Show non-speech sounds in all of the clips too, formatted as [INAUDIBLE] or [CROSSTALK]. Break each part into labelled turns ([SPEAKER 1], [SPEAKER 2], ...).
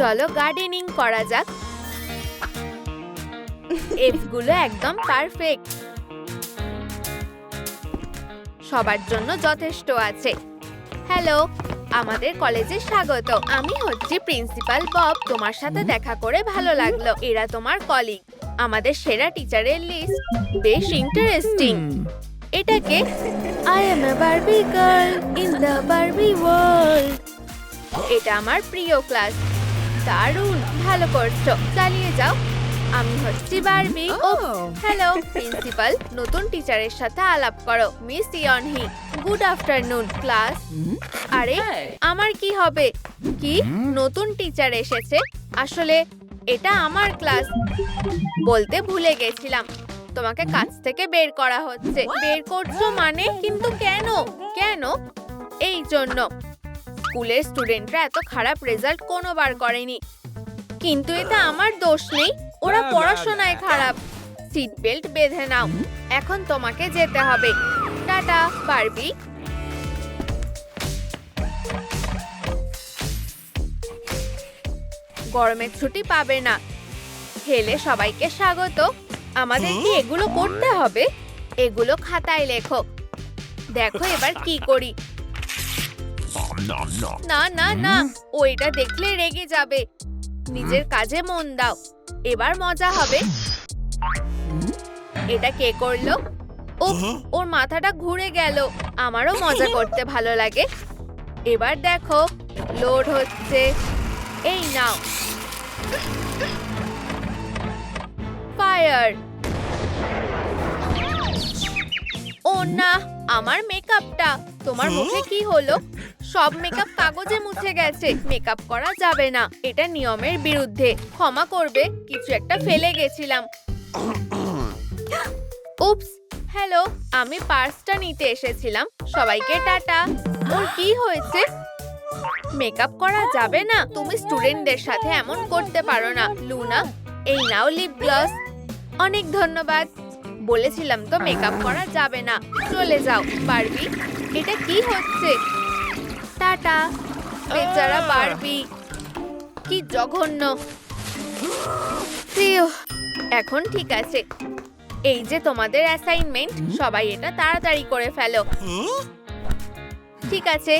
[SPEAKER 1] চলো গার্ডেনিং করা যাক। এফগুলো একদম পারফেক্ট সবার জন্য যথেষ্ট আছে। হ্যালো আমাদের কলেজে স্বাগত। আমি হচ্ছি প্রিন্সিপাল বব তোমার সাথে দেখা করে ভালো লাগল। এরা তোমার কলিগ আমাদের সেরা টিচারের লিস্ট বেশ ইন্টারেস্টিং এটাকে I am a Barbie girl in the Barbie world এটা আমার প্রিয় ক্লাস দারুণ ভালো করছ। চালিয়ে যাও। আমি হচ্ছি বারবি ও। হ্যালো প্রিন্সিপাল নতুন টিচারের সাথে আলাপ করো। মিস ইয়নহি গুড আফটারনুন ক্লাস আরে আমার কি হবে? কি? নতুন টিচার এসেছে? আসলে এটা আমার ক্লাস বলতে ভুলে গেছিলাম। তোমাকে কাজ থেকে বের করা হচ্ছে। বের করছ মানে? কিন্তু কেন? কেন? এই জন্য। স্কুলের স্টুডেন্টরা এত খারাপ রেজাল্ট কোনোবার করেনি। কিন্তু এটা আমার দোষ নেই ওরা পড়াশোনায় খারাপ। সিট বেল্ট বেঁধে নাও এখন তোমাকে যেতে হবে। Tata Barbie. গরমের ছুটি পাবে না। হেলে সবাইকে স্বাগত। আমাদের কি এগুলো করতে হবে? এগুলো খাতায় লেখো। দেখো এবার কি করি. না না না ও এটা দেখলে রেগে যাবে। নিজের কাজে মন দাও। এবার মজা হবে। এটা কে করল? ও ওর মাথাটা ঘুরে গেল। আমারও মজা করতে ভালো লাগে। এবার দেখো লোড হচ্ছে। এই নাও। ফায়ার। ও না আমার মেকআপটা। তোমার মুখে কি হলো? সব মেকআপ কাগজে মুছে গেছে মেকআপ করা যাবে না। এটা নিয়মের বিরুদ্ধে। ক্ষমা করবে, কিছু একটা ফেলে গেছিলাম। উপস হ্যালো আমি পার্সটা নিতে এসেছিলাম। সবাইকে টাটা। ওর কি হয়েছে? মেকআপ করা যাবে না। তুমি স্টুডেন্টদের সাথে এমন করতে পারো না। লুনা, এই নাও লিপ গ্লস অনেক ধন্যবাদ। বলেছিলাম তো মেকআপ করা যাবে না। চলে যাও। পারবি এটা কি হচ্ছে? টাটা। বেচারা বারবি কি জঘন্য। এখন ঠিক আছে। এই যে তোমাদের অ্যাসাইনমেন্ট সবাই এটা তাড়াতাড়ি করে ফেলো। ঠিক আছে।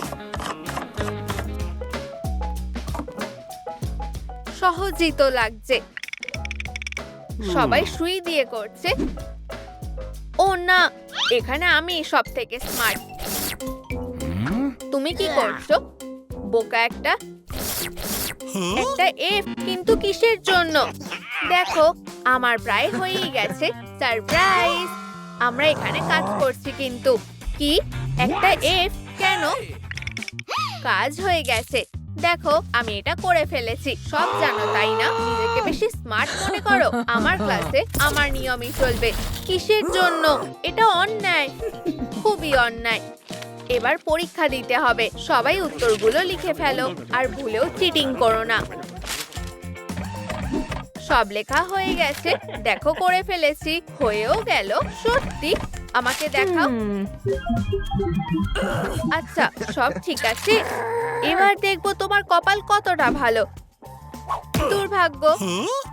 [SPEAKER 1] সহজই তো লাগছে। সবাই সুই দিয়ে করছে। ও না এখানে আমি সব থেকে স্মার্ট তুমি কি করছ? বোকা একটা। একটা এফ কিন্তু কিসের জন্য? দেখো আমার প্রায় হয়েই গেছে। সারপ্রাইজ আমরা এখানে কাজ করছি কিন্তু। কি? একটা এফ কেন? কাজ হয়ে গেছে। দেখো আমি এটা করে ফেলেছি। সব জানো তাই না? নিজেকে বেশি স্মার্ট মনে করো। আমার ক্লাসে আমার নিয়মই চলবে। কিসের জন্য? এটা অন্যায়। খুবই অন্যায়। এবার পরীক্ষা দিতে হবে। সবাই উত্তরগুলো লিখে ফেলো আর ভুলেও চিটিং করো না। সব লেখা হয়ে গেছে। দেখো করে ফেলেছি, হয়েও গেল, সত্যি। আমাকে দেখাও। আচ্ছা সব ঠিক আছে? এবার দেখব তোমার কপাল কতটা ভালো। দুর্ভাগ্য,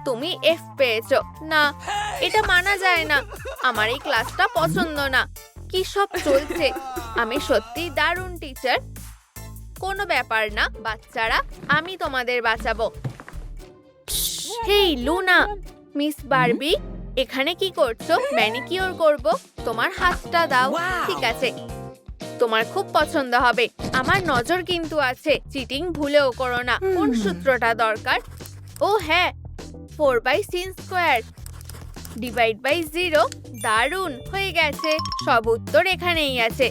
[SPEAKER 1] তুমি এফ পেয়েছ। না, এটা মানা যায় না। আমার এই ক্লাসটা পছন্দ না। কি সব চলছে? আমি সত্যি দারুণ টিচার কোনো ব্যাপার না বাচ্চারা আমি তোমাদের বাঁচাবো। হেই লুনা মিস বারবি এখানে কি করছ? ম্যানিকিওর করব। তোমার হাতটা দাও ঠিক আছে। তোমার খুব পছন্দ হবে। আমার নজর কিন্তু আছে চিটিং ভুলেও করো না। কোন সূত্রটা দরকার? ও হ্যাঁ four by sin square divide by zero দারুণ হয়ে গেছে। সব উত্তর এখানেই আছে।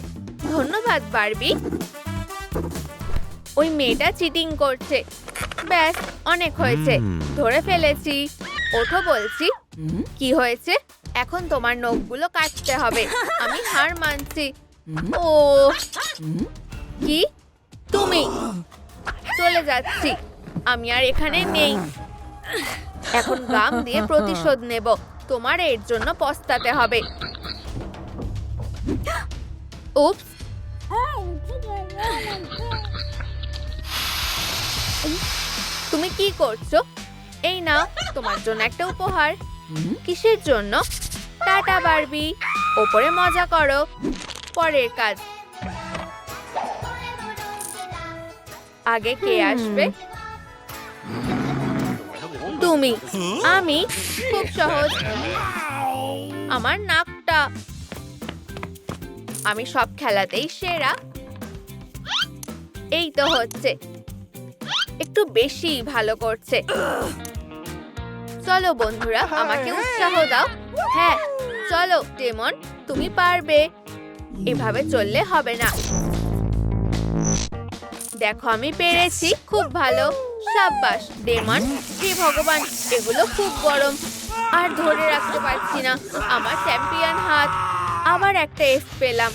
[SPEAKER 1] ধন্যবাদ বারবি ওই মেয়েটা চিটিং করছে। ব্যাস অনেক হয়েছে। ধরে ফেলেছি। ওঠো বলছি। কি হয়েছে? এখন তোমার নখগুলো কাটতে হবে। আমি হার মানছি। ও। কি? তুমি। চলে যাচ্ছি। আমি আর এখানে নেই। এখন গাম দিয়ে প্রতিশোধ নেব। তোমার এর জন্য পস্তাতে হবে। [GASPS] উপস তুমি কি করছ? এই না তোমার জন্য একটা উপহার। কিসের জন্য? Tata Barbie. ওপরে মজা করো। পরের কাজ। আগে কে আসবে? তুমি। আমি। খুব সহজ। আমার নাকটা। আমি সব খেলাতেই সেরা। এই তো হচ্ছে। একটু বেশি ভালো করছে। চলো বন্ধুরা আমাকে উৎসাহ দাও। হ্যাঁ চলো ডেমন তুমি পারবে। এভাবে চললে হবে না। দেখো আমি পেরেছি খুব ভালো। সাব্বাস ডেমন হে ভগবান এগুলো খুব গরম। আর ধরে রাখতে পারছি না। আমার চ্যাম্পিয়ন হাত। আবার একটা এফ পেলাম।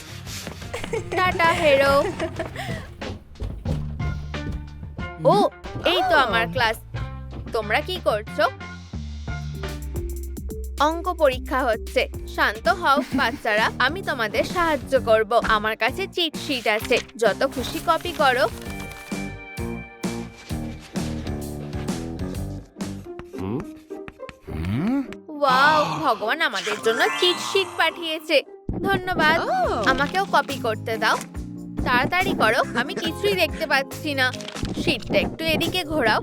[SPEAKER 1] টাটা হেরো। ও এই তো আমার ক্লাস। তোমরা কি করছ? অঙ্ক পরীক্ষা হচ্ছে। শান্ত হও বাচ্চারা। আমি তোমাদের সাহায্য করব। আমার কাছে চিট শিট আছে। যত খুশি কপি করো। ওয়াও ভগবান আমাদের জন্য চিট শিট পাঠিয়েছে। ধন্যবাদ। আমাকেও কপি করতে দাও। তাড়াতাড়ি করো আমি কিছুই দেখতে পাচ্ছি না। শিটটা একটু এদিকে ঘোরাও।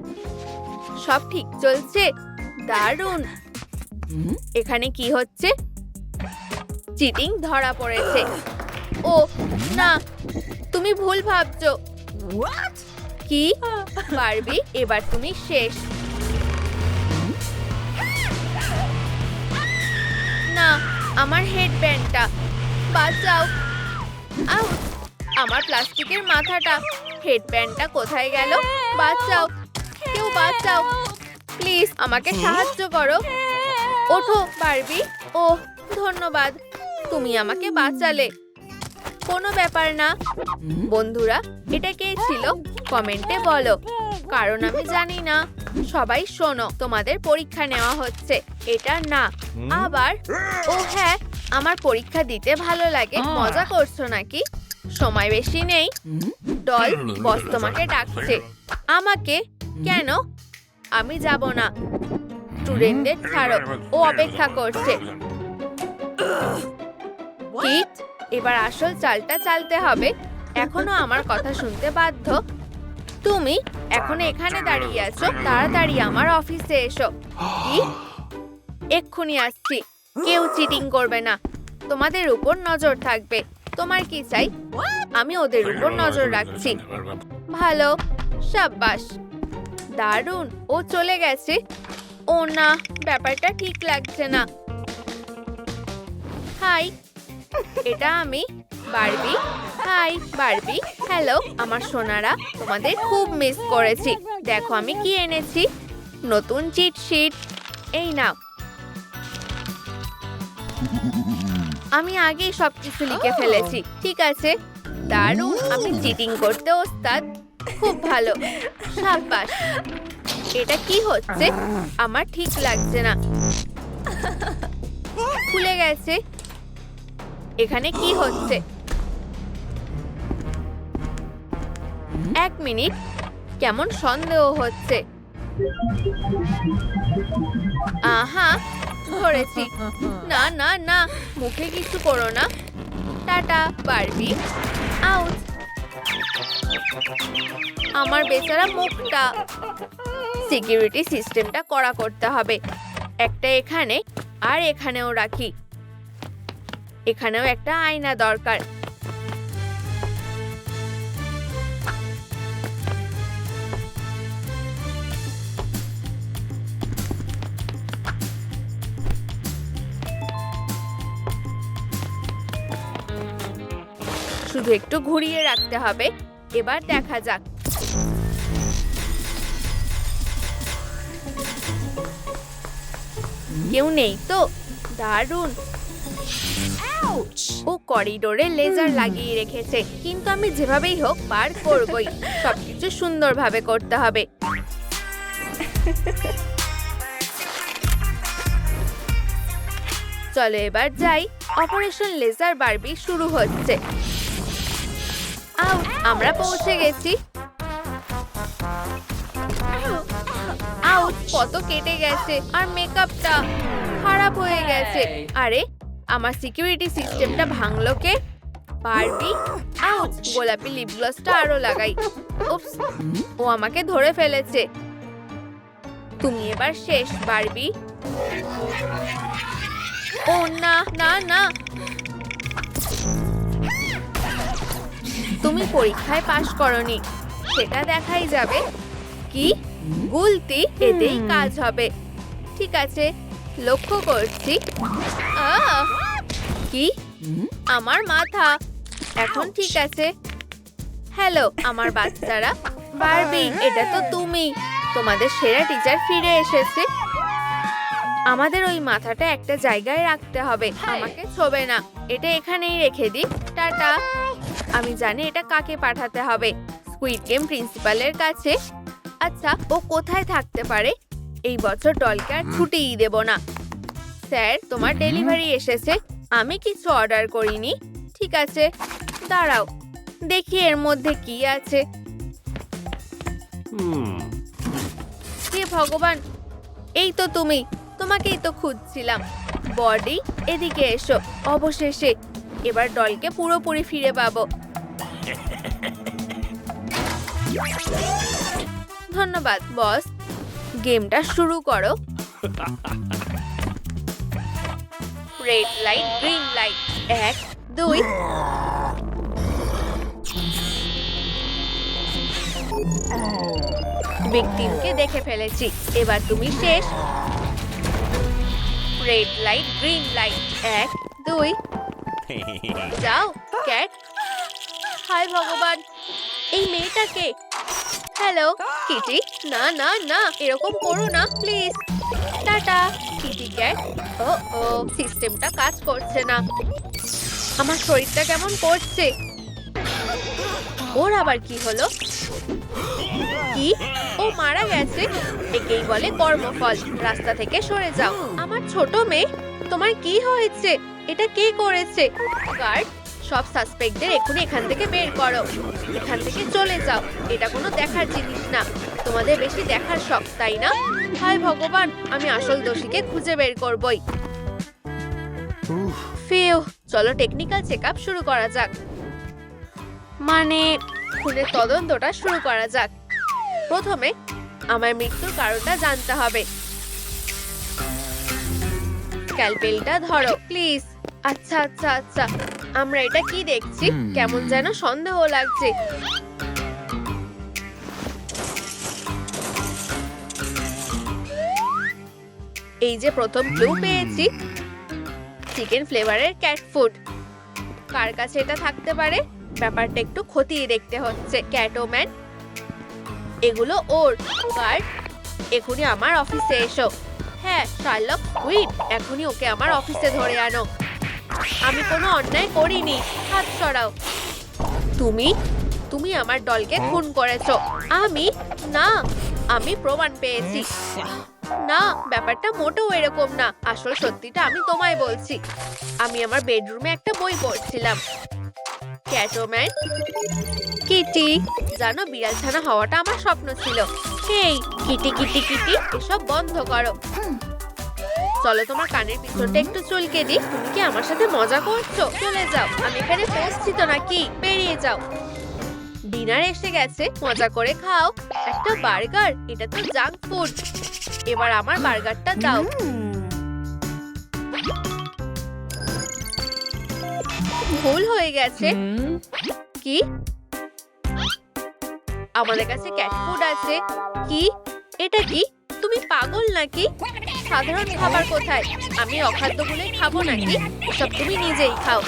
[SPEAKER 1] সব ঠিক চলছে? দারুণ। এখানে কি হচ্ছে? চিটিং ধরা পড়েছে। ও না তুমি ভুল ভাবছ। কি? পারবি এবার তুমি শেষ। না আমার হেডব্যান্ডটা বাঁচাও। আমার প্লাস্টিকের মাথাটা। হেডব্যান্ডটা কোথায় গেল? বাঁচাও। কেউ বাঁচাও। প্লিজ, আমাকে সাহায্য করো। ওঠো পারবি ও ধন্যবাদ। তুমি আমাকে বাঁচালে। কোনো ব্যাপার না। বন্ধুরা, এটা কে ছিল? কমেন্টে বলো। কারণ আমি জানি না। সবাই শোনো তোমাদের পরীক্ষা নেওয়া হচ্ছে। এটা না। আবার ও হ্যাঁ আমার পরীক্ষা দিতে ভালো লাগে। মজা করছ নাকি? সময় বেশি নেই। ডল বস তোমাকে ডাকছে। আমাকে? কেন? আমি যাব না। স্টুডেন্টদের ছাড়ো। ও অপেক্ষা করছে। এবার আসল চালটা চালতে হবে। এখনও আমার কথা শুনতে বাধ্য। তুমি এখন এখানে দাঁড়িয়ে আছো, তাড়াতাড়ি আমার অফিসে এসো। কি? এক্ষুনি আসছি। কেউ চিটিং করবে না। তোমাদের উপর নজর থাকবে। তোমার কি চাই? আমি ওদের উপর নজর রাখছি। ভালো, সাব্বাস। দারুণ, ও চলে গেছে। ও না, ব্যাপারটা ঠিক লাগছে না। হাই, এটা আমি? বারবি। High, Barbie. হ্যালো আমার সোনারা, তোমাদের খুব মিস করেছি। দেখো, আমি কি এনেছি? নতুন চিট শিট এই নাও। আমি আগেই সবকিছু লিখে ফেলেছি। ঠিক আছে? দারুণ, আমি চিটিং করতে ওস্তাদ। খুব ভালো। সাব্বাস। এটা কি হচ্ছে? আমার ঠিক লাগছে না। খুলে গেছে। এখানে কি হচ্ছে? এক মিনিট। কেমন সন্দেহ হচ্ছে? আহা, ধরেছি। না না না, মুখে কিছু করো না। Tata, Barbie. আউট। আমার বেচারা মুখটা। সিকিউরিটি সিস্টেমটা করা করতে হবে। একটা এখানে আর এখানেও রাখি। এখানেও একটা আয়না দরকার। শুধু একটু ঘুরিয়ে রাখতে হবে। এবার দেখা যাক। কেউ নেই তো? দারুণ। ও করিডোরে লেজার লাগিয়ে রেখেছে। কিন্তু আমি যেভাবেই হোক পার করবই। [LAUGHS] সবকিছু সুন্দরভাবে করতে হবে। চলো এবার যাই। অপারেশন লেজার বারবি শুরু হচ্ছে। আউ আমরা পৌঁছে গেছি। আউচ কত কেটে গেছে। আর মেকআপটা খারাপ হয়ে গেছে। আরে আমার সিকিউরিটি সিস্টেমটা ভাঙলো কে বারবি আউচ গোলাপি লিপ গ্লসটা আরও লাগাই। উপস ও আমাকে ধরে ফেলেছে। তুমি এবার শেষ পারবি ও না না না। তুমি পরীক্ষায় পাশ করনি সেটা দেখাই যাবে। কি? গুলতি এতেই কাজ হবে। ঠিক আছে। লক্ষ্য করছি। কি? আমার মাথা। এখন ঠিক আছে। হ্যালো আমার বাচ্চারা। বারবি এটা তো তুমি। তোমাদের সেরা টিচার ফিরে এসেছে। আমাদের ওই মাথাটা একটা জায়গায় রাখতে হবে। আমাকে ছোবে না। এটা এখানেই রেখে দিই। টাটা। আমি জানি এটা কাকে পাঠাতে হবে। স্কুইড গেম প্রিন্সিপালের কাছে। আচ্ছা ও কোথায় থাকতে পারে? এই বছর ডলকে আর ছুটিই দেব না। স্যার তোমার ডেলিভারি এসেছে। আমি কিছু অর্ডার করিনি। ঠিক আছে দাঁড়াও। দেখি এর মধ্যে কি আছে. হে ভগবান এই তো তুমি। তোমাকেই তো খুঁজছিলাম। বডি এদিকে এসো। অবশেষে এবার ডলকে পুরোপুরি ফিরে পাবো। ধন্যবাদ বস। গেমটা শুরু করো। রেড লাইট গ্রিন লাইট এক দুই। ভিকটিমকে দেখে ফেলেছি। এবার তুমি শেষ। রেড লাইট গ্রিন লাইট এক দুই। [LAUGHS] যাও ক্যাট হায় ভগবান এই মেয়েটাকে হ্যালো কিটি [GASPS] না না না এরকম করো না প্লিজ টাটা কিটি ক্যাট ও ও সিস্টেমটা কাজ করছে না। আমার শরীরটা কেমন করছে? ওর আবার কি হলো? কি? ও মারা গেছে? একেই বলে কর্মফল। রাস্তা থেকে সরে যাও। আমার ছোট মেয়ে তোমার কি হয়েছে? এটা কে করেছে? গার্ড সব সাসপেক্টদের এখনই এখান থেকে বের করো। এখান থেকে চলে যাও। এটা কোনো দেখার জিনিস না। তোমাদের বেশি দেখার শখ তাই না? হায় ভগবান আমি আসল দোষীকে খুঁজে বের করবই। ফিউ চলো টেকনিক্যাল চেকআপ শুরু করা যাক। মানে খুনের তদন্তটা শুরু করা যাক। প্রথমে আমার মৃত্যুর কারণটা জানতে হবে। স্ক্যালপেলটা ধরো প্লিজ আচ্ছা আচ্ছা আচ্ছা। আমরা এটা কি দেখছি? কেমন যেন সন্দেহ লাগছে। এই যে প্রথম ক্লু পেয়েছি। চিকেন ফ্লেভারের ক্যাট ফুড কার কাছে এটা থাকতে পারে? ব্যাপারটা একটু খতিয়ে দেখতে হচ্ছে। ক্যাটোম্যান এগুলো ওর। গার্ড এখনই আমার অফিসে এসো। হ্যাঁ শার্লক কুইট এখনই ওকে আমার অফিসে ধরে আনো। আমি কোনো অন্যায় করিনি। হাত সরাও। তুমি তুমি আমার দলকে খুন করেছ। আমি না আমি প্রমাণ পেয়েছি। না ব্যাপারটা মোটেও এরকম না। আসল সত্যিটা আমি তোমায় বলছি। আমি আমার বেডরুমে একটা বই পড়ছিলাম। ক্যাটোম্যান কিটি জানো বিড়াল ছানা হওয়াটা আমার স্বপ্ন ছিল। হেই কিটি কিটি কিটি এসব বন্ধ করো। চলো তোমার কানের পিছনটা একটু চুলকে দিই। তুমি কি আমার সাথে মজা করছ? চলে যাও। আমি এখানে পৌঁছছি তো নাকি? বেরিয়ে যাও। ডিনার এসে গেছে। মজা করে খাও। একটা বার্গার, এটা তো জাঙ্ক ফুড। এবার আমার বার্গারটা দাও। ভুল হয়ে গেছে। কি? আমাদের কাছে ক্যাট ফুড আছে। কি? এটা কি? তুমি পাগল নাকি? সাধারণ খাবার কোথায়? আমি অখাদ্যগুলোই খাব নাকি? সব তুমি নিজেই খাও।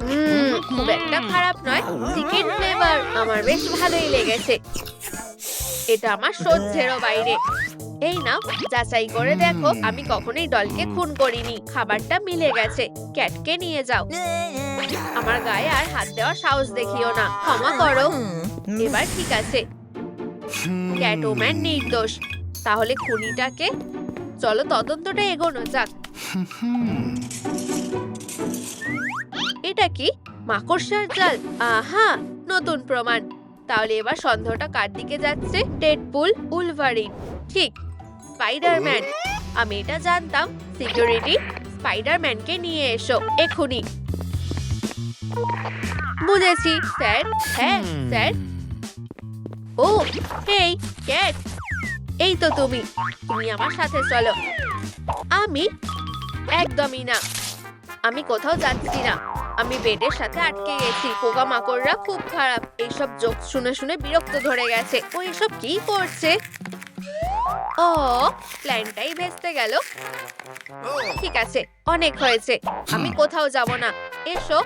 [SPEAKER 1] হুম খুব একটা খারাপ নয়। চিকেন ফ্লেভার আমার বেশ ভালোই লেগেছে। এটা আমার সহ্যেরও বাইরে। এই নাও যাচাই করে দেখো। আমি কখনোই দলকে খুন করিনি। খাবারটা মিলে গেছে। ক্যাটকে নিয়ে যাও। আমার গায়ে আর হাত দেওয়ার সাহস দেখিও না। ক্ষমা করো। এবার ঠিক আছে। ক্যাটোম্যান নির্দোষ। তাহলে খুনিটাকে চলো তদন্তটা এগোনো যাক। এটা কি? মাকড়সার জাল? আহা, নতুন প্রমাণ। তাহলে এবার সন্দেহটা কার দিকে যাচ্ছে? Deadpool, Wolverine. ঠিক, স্পাইডারম্যান। আমি এটা জানতাম। সিকিউরিটি, স্পাইডারম্যানকে নিয়ে এসো এক্ষুনি বুঝেছি, স্যার। হ্যাঁ স্যার। ও, হেই, ক্যাট। এই তো তুমি। তুমি আমার সাথে চলো। আমি একদমই না। আমি কোথাও যাচ্ছি না। আমি বেডের সাথে আটকে গেছি। পোকা মাকড়রা খুব খারাপ। এইসব জোক শুনে শুনে বিরক্ত ধরে গেছে। ও এসব কি করছে? ও প্ল্যানটাই ভেস্তে গেল। ঠিক আছে, অনেক হয়েছে। আমি কোথাও যাব না। এসো,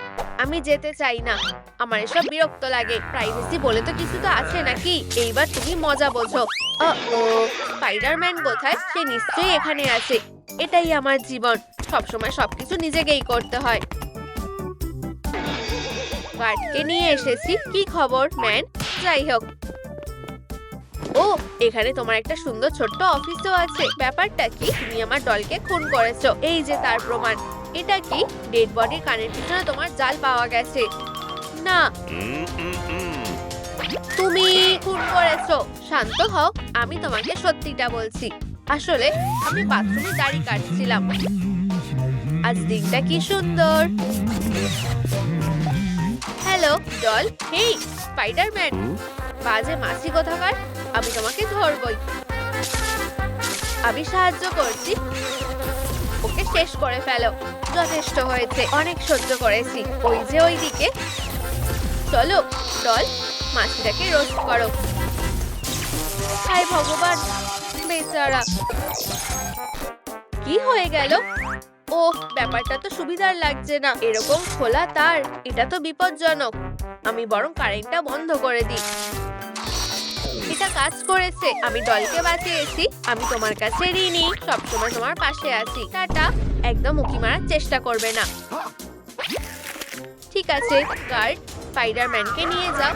[SPEAKER 1] আমি যেতে চাই না। আমার এসব বিরক্ত লাগে। প্রাইভেসি বলে তো কিছু তো আছে নাকি? এইবার তুমি মজা বোঝো। ও স্পাইডারম্যান কোথায়? সে নিশ্চয়ই এখানে আছে। এটাই আমার জীবন। সবসময় সবকিছু নিজেকেই করতে হয়। গার্ডকে নিয়ে এসেছি। কি খবর, ম্যান? যাই হোক। ও, এখানে তোমার একটা সুন্দর ছোট্ট অফিসও আছে। ব্যাপারটা কি? তুমি আমার দলকে খুন করেছ। এই যে তার প্রমাণ। এটা কি? ডেড বডির কানের পিছনে তোমার জাল পাওয়া গেছে। না। তুমি খুন করেছ। শান্ত হও। আমি তোমাকে সত্যিটা বলছি। আসলে, আমি বাথরুমে দাড়ি কাটছিলাম। আজ দিনটা কি সুন্দর। হ্যালো ডল হেই স্পাইডারম্যান বাজে মাছি কোথাকার? আমি তোমাকে ধরবই। আমি সাহায্য করছি। ওকে শেষ করে ফেলো। যথেষ্ট হয়েছে। অনেক সহ্য করেছি। ওই যে ওই দিকে চলো, চল মাছিটাকে রোস্ট করো। হায় ভগবান, বেচারা। কি হয়ে গেল? ও ব্যাপারটা তো সুবিধার লাগছে না। এরকম খোলা তার, এটা তো বিপজ্জনক। আমি বরং কারেন্টটা বন্ধ করে দিই। এটা কাজ করেছে। আমি দলকে বাঁচিয়েছি, আমি তোমার কাছে ঋণী, সবসময় তোমার পাশে আছি। টাটা। একদম উকি মারার চেষ্টা করবে না। ঠিক আছে, গার্ড, স্পাইডারম্যানকে নিয়ে যাও।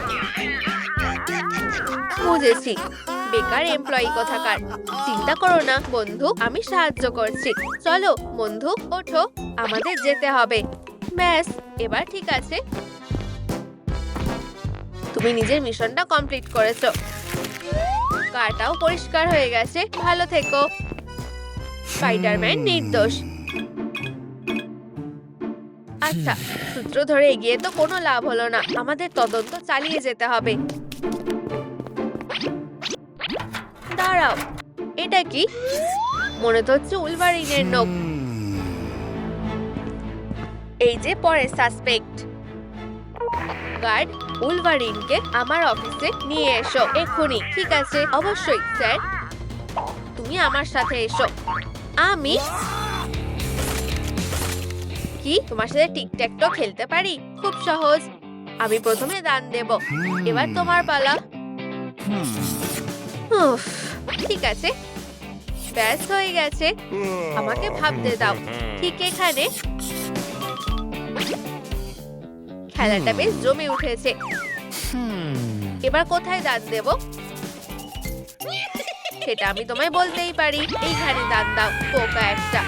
[SPEAKER 1] বুঝেছি, বেকার এমপ্লয়ি কোথাকার। চিন্তা করো না, বন্ধু, আমি সাহায্য করছি। চলো, বন্ধু, ওঠো, আমাদের যেতে হবে। ব্যাস, এবার ঠিক আছে। তুমি নিজের মিশনটা কমপ্লিট করেছ। কারটাও পরিষ্কার হয়ে গেছে। ভালো থেকো। স্পাইডারম্যান নির্দোষ। আচ্ছা সূত্র ধরে এগিয়ে তো কোনো লাভ হলো না। আমাদের তদন্ত চালিয়ে যেতে হবে। দাঁড়াও এটা কি? মনে তো হচ্ছে উলভারিনের নখ। এই যে পরের সাসপেক্ট গার্ড উলভারিনকে আমার অফিসে নিয়ে এসো। এক্ষুনি। ঠিক আছে? অবশ্যই, স্যার। তুমি আমার সাথে এসো। আমি কি, তোমার সাথে টিকট্যাকটো খেলতে পারি? খুব সহজ। আমি প্রথমে দান দেব। এবার তোমার পালা। ঠিক আছে। ব্যাস হয়ে গেছে। আমাকে ভাবতে দাও। ঠিক এখানে। খেলাটা বেশ জমে উঠেছে। এবার কোথায় দাঁত দেব? সেটা আমি তোমায় বলতেই পারি। এইখানে দাঁত দাও পোকা একটা।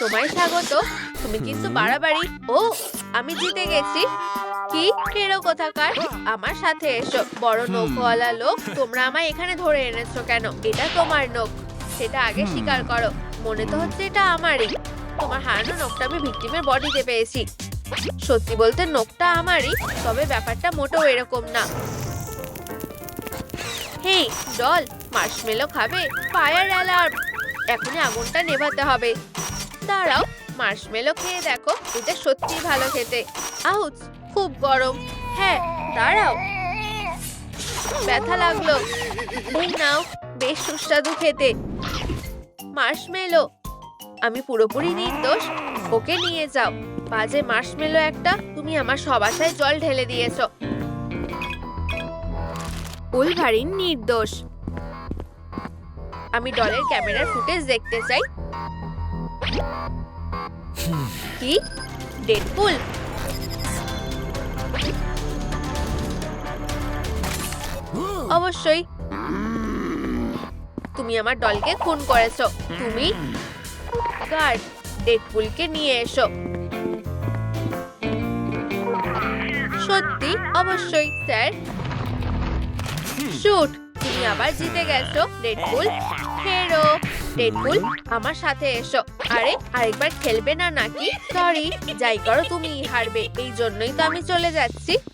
[SPEAKER 1] তোমায় স্বাগত। তুমি কিন্তু বাড়াবাড়ি। ও আমি জিতে গেছি। কি? ফেরো কোথাকার? আমার সাথে এসো। বড় নখওয়ালা লোক তোমরা আমায় এখানে ধরে এনেছো কেন? এটা তোমার নখ। সেটা আগে স্বীকার করো। মনে তো হচ্ছে এটা আমারই। তোমার হারানো নখটা আমি ভিকটিমের বডিতে পেয়েছি। সত্যি বলতে নখটা আমারই, তবে ব্যাপারটা মোটেও এরকম না। হেই, ডল মার্শমেলো খাবে? ফায়ার অ্যালার্ম এখনই আগুনটা নেভাতে হবে। দাঁড়াও মার্শমেলো খেয়ে দেখো, এটা সত্যি ভালো খেতে। আউচ, খুব গরম। হ্যাঁ দাঁড়াও। ব্যথা লাগল। নাও, বেশ সুস্বাদু খেতে। মার্শমেলো আমি পুরোপুরি নির্দোষ। ওকে নিয়ে যাও। বাজে মার্শমেলো একটা, তুমি আমার সব সবাসায় জল ঢেলে দিয়েছ। উলভারিন নির্দোষ। আমি ডলের ক্যামেরার ফুটেজ দেখতে চাই। কি? ডেডপুল? অবশ্যই। তুমি আমার দলকে খুন করেছ। তুমি? গার্ড, ডেডপুলকে নিয়ে এসো। সত্যি, অবশ্যই, স্যার। শুট, তুমি আবার জিতে গেছো, ডেডপুল। হেরো ডেডপুল, আমার সাথে এসো। আরে, আরেকবার খেলবে না নাকি? সরি যাই করো তুমি হারবে, এই জন্যই তো আমি চলে যাচ্ছি।